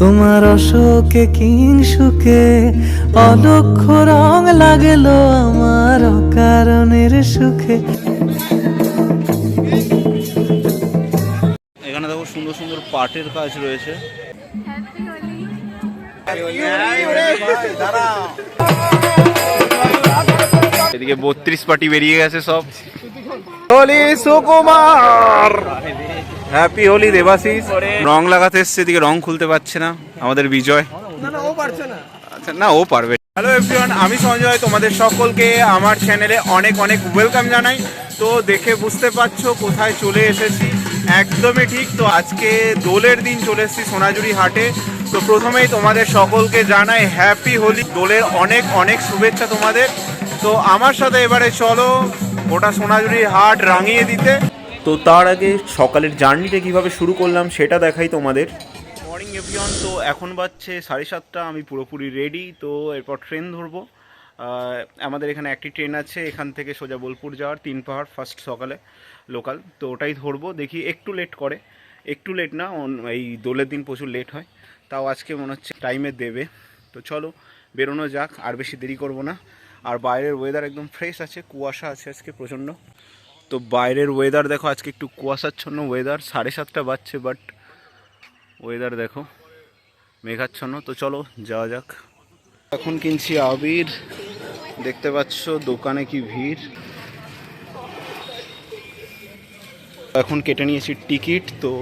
তোমার অশোকে কিং সুখে অলক্ষ রং লাগল আমার অকারণের সুখে। এখানে দেখো সুন্দর সুন্দর পাটের কাজ রয়েছে। এদিকে বত্রিশ পার্টি বেরিয়ে গেছে সব। সুকুমার। হ্যাপি হোলি দেবাশিস রং লাগাতে এসছে, এদিকে রং খুলতে পারছে না। আমাদের বিজয়। আচ্ছা না, ও পারবে। হ্যালো এভরিওয়ান আমি সঞ্জয়, তোমাদের সকলকে আমার চ্যানেলে অনেক অনেক ওয়েলকাম জানাই। তো দেখে বুঝতে পারছ কোথায় চলে এসেছি। একদমই ঠিক, তো আজকে দোলের দিন চলে এসেছি সোনাঝুরি হাটে। তো প্রথমেই তোমাদের সকলকে জানাই হ্যাপি হোলি দোলের অনেক অনেক শুভেচ্ছা তোমাদের। তো আমার সাথে এবারে চলো গোটা সোনাঝুরির হাট রাঙিয়ে দিতে। তো তার আগে সকালের জার্নিটা কীভাবে শুরু করলাম সেটা দেখাই তোমাদের। মর্নিং এভরিওয়ান তো এখন বাজছে সাড়ে সাতটা, আমি পুরোপুরি রেডি তো এরপর ট্রেন ধরবো। আমাদের এখানে একটি ট্রেন আছে, এখান থেকে সোজা বোলপুর যাওয়ার, তিন পাহাড় ফার্স্ট সকালে লোকাল তো ওটাই ধরবো, দেখি একটু লেট করে। একটু লেট না এই দোলের দিন প্রচুর লেট হয়। তাও আজকে মনে হচ্ছে টাইমে দেবে। তো চলো, বেরোনো যাক, আর বেশি দেরি করব না। আর বাইরের ওয়েদার একদম ফ্রেশ আছে, কুয়াশা আছে আজকে প্রচণ্ড। তো বাইরের ওয়েদার দেখো, আজকে একটু কুয়াশাচ্ছন্ন ওয়েদার সাড়ে সাতটা বাজছে বাট ওয়েদার দেখো, মেঘাচ্ছন্ন। তো চলো, যাওয়া যাক। এখন কিনছি আবির, দেখতে পাচ্ছ দোকানে কি ভিড়। এখন কেটে নিয়েছি টিকিট, তো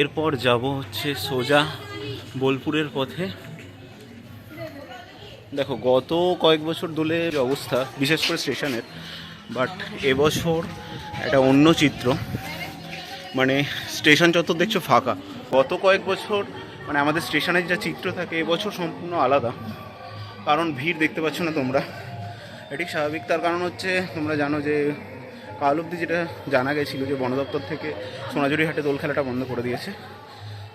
এরপর যাব হচ্ছে সোজা বোলপুরের পথে। দেখো, গত কয়েক বছর দোলের অবস্থা, বিশেষ করে স্টেশনের বাট এবছর একটা অন্য চিত্র। মানে স্টেশন চত্বর দেখছ ফাঁকা। গত কয়েক বছর মানে আমাদের স্টেশনের যা চিত্র থাকে, এবছর সম্পূর্ণ আলাদা। কারণ ভিড় দেখতে পাচ্ছ না তোমরা। এটি স্বাভাবিক। তার কারণ হচ্ছে তোমরা জানো যে কাল অবধি যেটা জানা গেছিল যে বন দপ্তর থেকে সোনাঝুরি হাটে দোল খেলাটা বন্ধ করে দিয়েছে।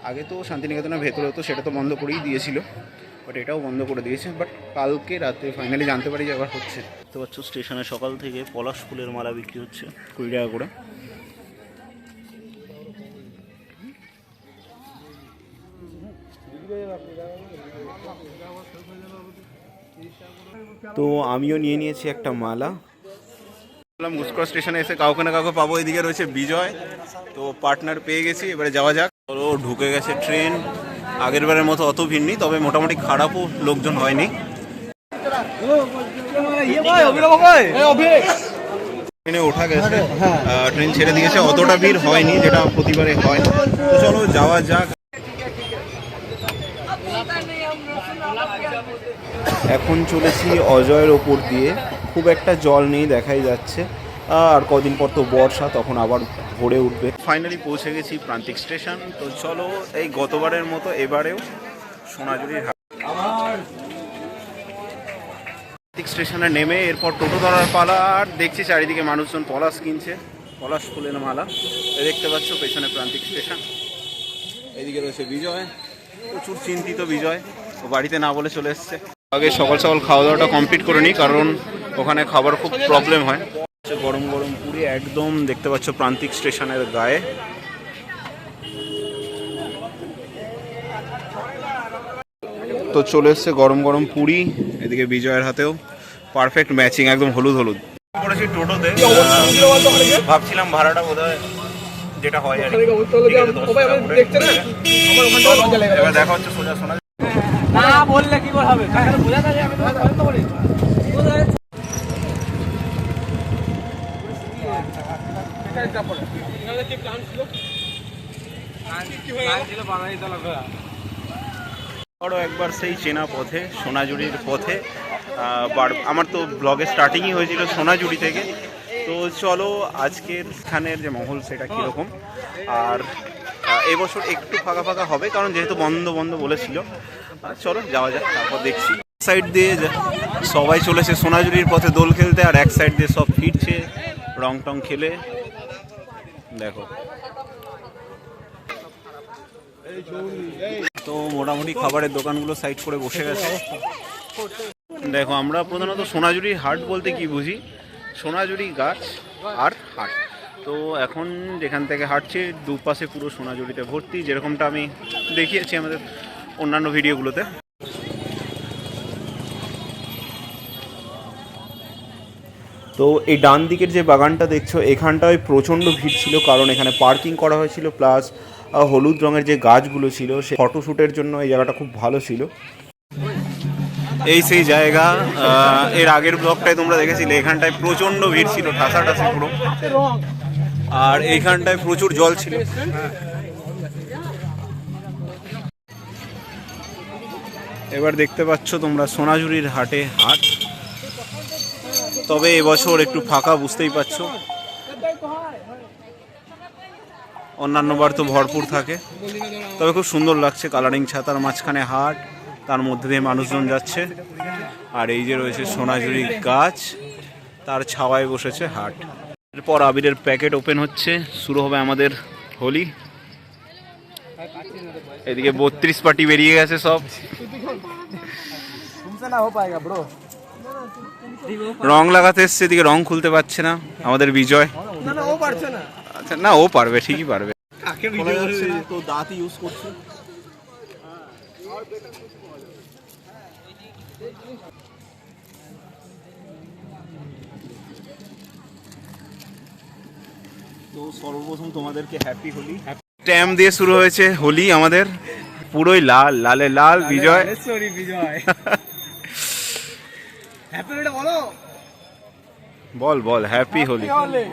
আগে তো শান্তিনিকেতনের ভেতরে হতো সেটা তো বন্ধ করেই দিয়েছিল, বাট এটাও বন্ধ করে দিয়েছে। বাট কালকে রাতে ফাইনালি জানতে পারি যে আবার হচ্ছে। দেখতে পাচ্ছ স্টেশনে সকাল থেকে পলাশ ফুলের মালা বিক্রি হচ্ছে। কুড়ি টাকা করে। তো আমিও নিয়ে নিয়েছি একটা মালা। বললাম গুসকরা স্টেশনে এসে কাউকে না কাউকে পাবো এদিকে রয়েছে বিজয়। তো পার্টনার পেয়ে গেছি এবারে যাওয়া যাক। চলো ঢুকে গেছে ট্রেন আগের বারের মতো অত ভিড় নেই তবে মোটামুটি খারাপও লোকজন হয়নি। ট্রেনে ওঠা গেছে। ট্রেন ছেড়ে দিয়েছে অতটা ভিড় হয়নি যেটা প্রতিবারে হয়। তো চলো যাওয়া যাক। এখন চলেছি অজয়ের ওপর দিয়ে। খুব একটা জল নেই দেখাই যাচ্ছে। আর কদিন পর তো বর্ষা তখন আবার ভরে উঠবে। ফাইনালি পৌঁছে গেছি প্রান্তিক স্টেশন। তো চলো এই গতবারের মতো এবারেও সোনাঝুরির স্টেশনে নেমে এরপর টোটো ধরার পালা, আর দেখছি চারিদিকে মানুষজন পলাশ কিনছে। পলাশ ফুলের মালা। দেখতে পাচ্ছ পেছনে প্রান্তিক স্টেশন। এদিকে রয়েছে বিজয়। প্রচুর চিন্তিত বিজয়। ও বাড়িতে না বলে চলে এসছে। আগে সকাল সকাল খাওয়া দাওয়াটা কমপ্লিট করে নিই কারণ ওখানে খাবার খুব প্রবলেম হয়। গরম গরম পুরি একদম দেখতে পাচ্ছ প্রান্তিক স্টেশনের গায়ে। তো চলে এসছে গরম গরম পুরি, এদিকে বিজয়ের হাতেও। পারফেক্ট ম্যাচিং একদম হলুদ হলুদ। করেছি টোটোতে। ভাবছিলাম ভাড়াটা বোধহয় যেটা হয় আর। এবার দেখা হচ্ছে সোজা শোনা না বললে কি করে হবে? বোঝা একবার সেই চেনা পথে সোনাঝুরির পথে। আমার তো ব্লগের স্টার্টিংই হয়েছিল সোনাঝুরি থেকে। তো চলো, আজকের স্থানের যে মহল সেটা কীরকম? আর এবছর একটু ফাঁকা ফাঁকা হবে, কারণ যেহেতু বন্ধ বন্ধ বলেছিল। চলো, যাওয়া যাক, তারপর দেখছি। সাইড দিয়ে সবাই চলেছে সোনাঝুরির পথে দোল খেলতে, আর এক সাইড দিয়ে সব ফিরছে রং টং খেলে। দেখো। তো মোটামুটি খাবারের দোকানগুলো সাইড করে বসে গেছে। দেখো, আমরা প্রধানত সোনাঝুরি হাট বলতে কি বুঝি? সোনাঝুরি গাছ আর হাট। তো এখন যেখান থেকে হাঁটছে, দুপাশে পুরো সোনাঝুরিতে ভর্তি, যেরকমটা আমি দেখিয়েছি আমাদের অন্যান্য ভিডিওগুলোতে। তো এই ডান দিকের যে বাগানটা দেখছ, এখানটায় প্রচণ্ড ভিড় ছিল, কারণ এখানে পার্কিং করা হয়েছিল, প্লাস হলুদ রঙের যে গাছগুলো ছিল, সে ফটোশ্যুটের জন্য এই জায়গাটা খুব ভালো ছিল। এই সেই জায়গা এর আগের ব্লকটায় তোমরা দেখেছিলে, এখানটায় প্রচণ্ড ভিড় ছিল, ঠাসাঠাসি পুরো। আর এইখানটায় প্রচুর জল ছিল। এবার দেখতে পাচ্ছ তোমরা সোনাঝুরির হাটে হাট। তবে এবছর একটু ফাঁকা, বুঝতেই পারছ। অন্যান্য বার তো ভরপুর থাকে। তবে খুব সুন্দর লাগছে কালারিং ছাতার মাঝখানে হাট। তার মধ্যে দিয়ে মানুষজন যাচ্ছে। আর এই যে রয়েছে সোনাঝুরি গাছ তার ছাওয়ায় বসেছে হাট। এরপর আবিরের প্যাকেট ওপেন হচ্ছে শুরু হবে আমাদের হোলি। এদিকে বত্রিশ পাটি বেরিয়ে গেছে সব। রং লাগাতে এসছে এদিকে রং খুলতে পারছে না আমাদের বিজয়। আচ্ছা না ও পারবে ঠিকই পারবে। তো দাঁত ইউজ করছে। তো সর্বপ্রথম তোমাদেরকে হ্যাপি হোলি। ট্যাম দিয়ে শুরু হয়েছে হোলি আমাদের। পুরোই লাল লালে লাল বিজয়। সরি বিজয়। হ্যাপি বলো। বল বল হ্যাপি হোলি। বলে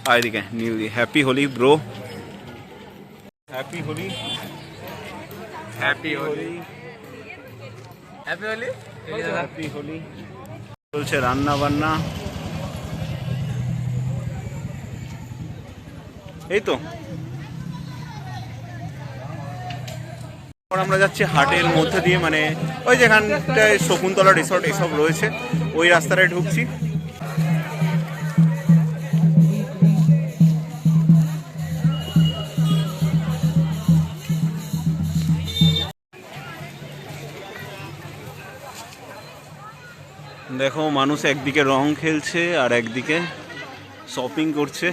চলো আর এদিকে new happy Holi bro happy Holi happy Holi happy Holi happy Holi চলছে রান্না বান্না। এই তো। আমরা যাচ্ছি হাটের মধ্যে দিয়ে মানে ওই যেখানটায় শকুন্তলা রিসর্ট এসব রয়েছে ওই রাস্তাটায় ঢুকছি। দেখো, মানুষ একদিকে রং খেলছে আর একদিকে শপিং করছে।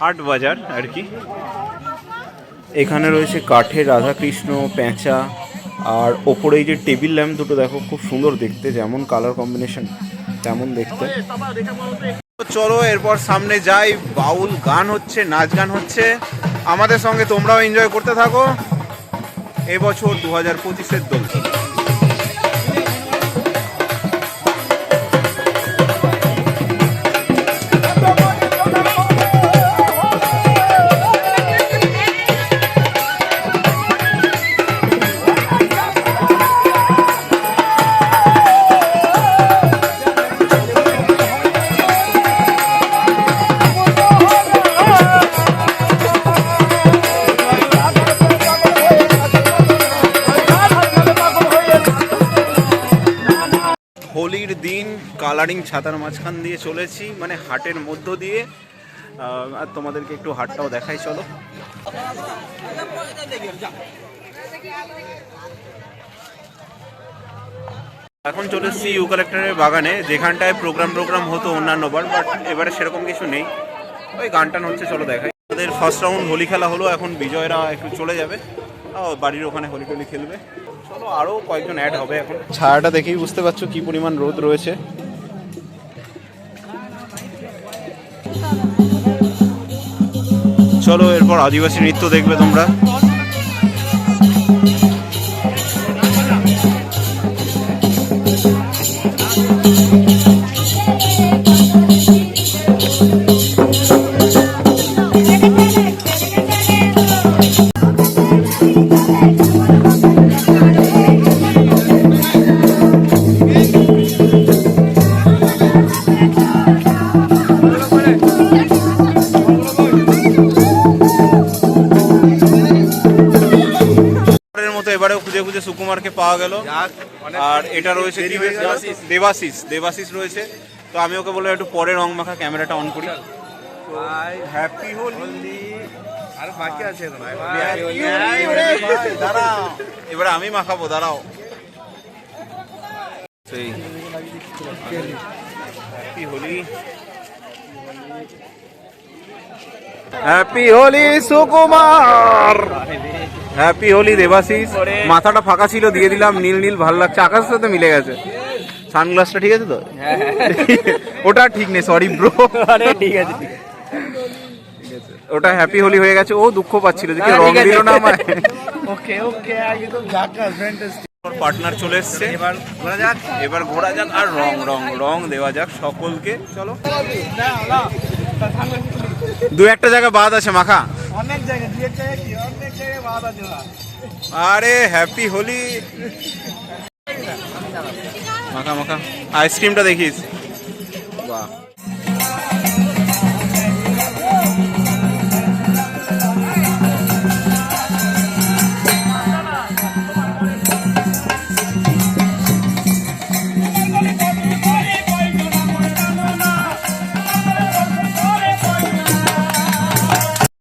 হাট বাজার আর কি। এখানে রয়েছে কাঠের রাধাকৃষ্ণ, পেঁচা, আর ওপরে এই যে টেবিল ল্যাম্প দুটো, দেখো, খুব সুন্দর দেখতে, যেমন কালার কম্বিনেশন তেমন দেখতে। চলো, এরপর সামনে যাই। বাউল গান হচ্ছে, নাচ গান হচ্ছে। আমাদের সঙ্গে তোমরাও এনজয় করতে থাকো। এবছর দু হাজার পঁচিশের দোল। কালারিং ছাতার মাঝখান দিয়ে চলেছি মানে হাটের মধ্য দিয়ে। আর তোমাদেরকে একটু হাটটাও দেখাই, চলো। এখন চলে এসেছি ইউ কালেক্টরের বাগানে, যেখানটায় প্রোগ্রাম প্রোগ্রাম হতো অন্যান্য বার বাট এবারে সেরকম কিছু নেই। ওই গান টান হচ্ছে চলো দেখাই। আমাদের ফার্স্ট রাউন্ড হোলি খেলা হলো, এখন বিজয়রা একটু চলে যাবে। বাড়ির ওখানে হোলি টোলি খেলবে। চলো আরও কয়েকজন অ্যাড হবে এখন। ছায়াটা দেখেই বুঝতে পারছ কি পরিমাণ রোদ রয়েছে। চলো এরপর আদিবাসী নৃত্য দেখবে তোমরা। খুঁজে পাওয়া গেল। আর এটা রয়েছে? দেবাশিস। দেবাশিস রয়েছে। তো আমি ওকে বললাম একটু পরে রং মাখা ক্যামেরাটা অন করি। হ্যাপি হোলি আর বাকি আছে দাঁড়াও। এবারে আমি মাখাবো দাঁড়াও। সেই। Happy Holi happy Holi Sukumar happy Holi Debashish. মাথাটা ফাঁকা ছিল দিয়ে দিলাম নীল নীল ভালো লাগছে। আকাশের সাথে মিলে গেছে। সানগ্লাসটা ঠিক আছে তো? ওটা ঠিক নেই সরি ব্রো ঠিক আছে ওটা হ্যাপি হোলি হয়ে গেছে। ও দুঃখ পাচ্ছিল যে রং দিল না আমার ওকে ওকে একদম ঝাকাস ফ্যান্টাস্টিক পার্টনার চলে এসছে। এবার ঘোরা যাক। এবার ঘোরা যাক আর রং রং রং দেওয়া যাক সকলকে। চলো। দু একটা জায়গা বাদ আছে মাখা। অনেক জায়গা দু এক জায়গায় কি? অনেক জায়গায় বাদ আছে আরে হ্যাপি হোলি মাখা মাখা। আইসক্রিমটা দেখিস।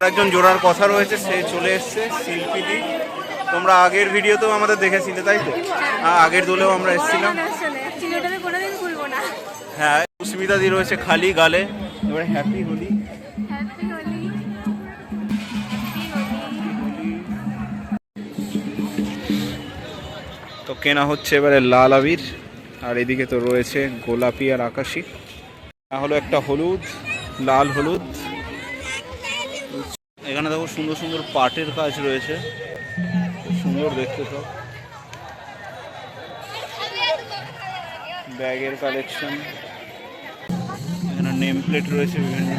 একজন জোড়ার কথা রয়েছে, সে চলে এসছে শিল্পীদি তোমরা আগের ভিডিওতেও আমাদের দেখেছিলে, তাই তো? আগের দোলেও আমরা এসেছিলাম। হ্যাঁ সুস্মিতা দি রয়েছে খালি গালে। এবারে হ্যাপি হোলি। তো কেনা হচ্ছে এবারে লাল আবির, আর এদিকে তো রয়েছে গোলাপি আর আকাশি। হলো একটা হলুদ, লাল হলুদ। এখানে দেখো সুন্দর সুন্দর পাটের কাজ রয়েছে। সুন্দর দেখতে সব। ব্যাগের কালেকশন এখানে নেম প্লেট রয়েছে বিভিন্ন।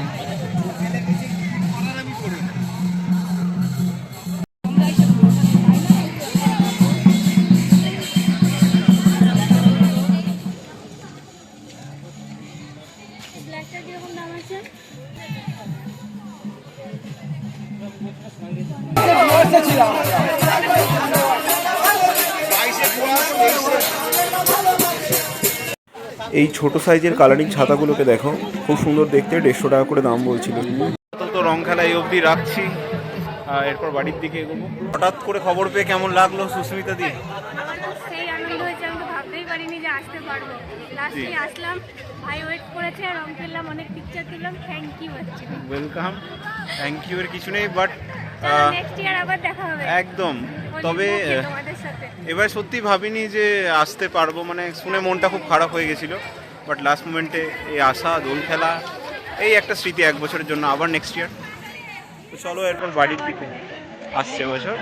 এই ছোট সাইজের কালারিং ছাতাগুলোকে দেখো। খুব সুন্দর দেখতে দেড়শো টাকা করে দাম বলছিল। তো রং খেলা এই অবধি রাখছি। এরপর বাড়ির দিকে এগোবো। হঠাৎ করে খবর পেয়ে কেমন লাগল সুস্মিতা দি? আমার তো সেই আনন্দ হয়েছে আমি তো ভাবতেই পারিনি যে আসতে পারব। লাস্টে আসলাম ভাই ওয়েট করেছে রং খেললাম অনেক পিকচার তুললাম thank you welcome thank you এর কিছু নেই বাট নেক্সট ইয়ার আবার দেখা হবে। একদম। তবে তোমাদের সাথে। এবার সত্যি ভাবিনি যে আসতে পারব মানে শুনে মনটা খুব খারাপ হয়ে গেছিল। বাট লাস্ট মোমেন্টে এই আসা, দোল খেলা, এই একটা স্মৃতি এক বছরের জন্য, আবার নেক্সট ইয়ার চলো এরপর বাড়ির দিকে। আসছে বছর।